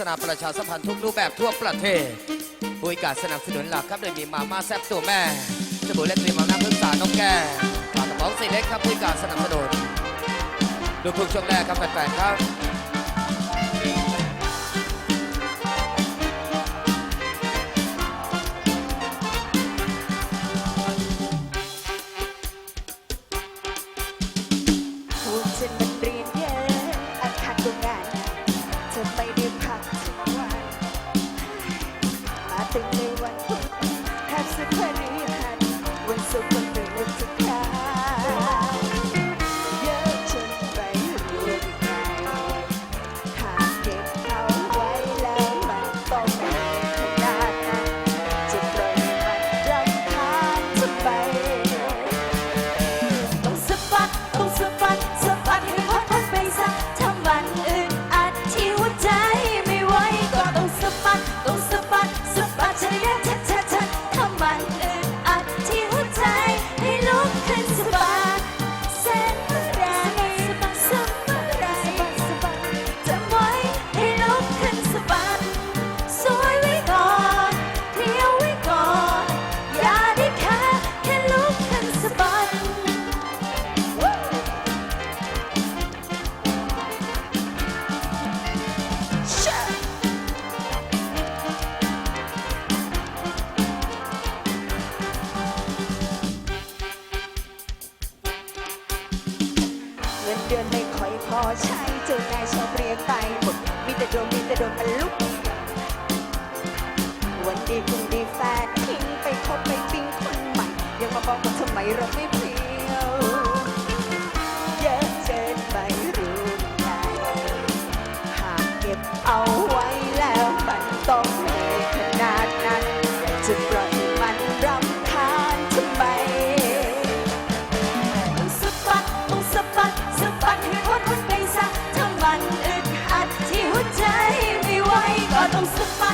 ษณาประชาสัมพันธ์ทุกรูปแบบทั่วประเทศบริการสนับสนุนหลักครับโดยมีมาม่าแซ่บตัวแม่สบู่เละครีมอาน้ำพึ่งสารนกแก่ปลากระป๋องสีเล็กครับบริการสนับสนุนดูทุกช่วงแรกครับแฟนๆครับ เดือนไม่ค่อยพอใช้เจ้านายชอบเรียกไปหมดมีแต่โดนมีแต่โดนมันลุก วันดีคุณดีแฟนทิ้งไปคบไปปิ้งคนใหม่ ยังมาบอกว่าทำไมเราไม่เพียว นพ้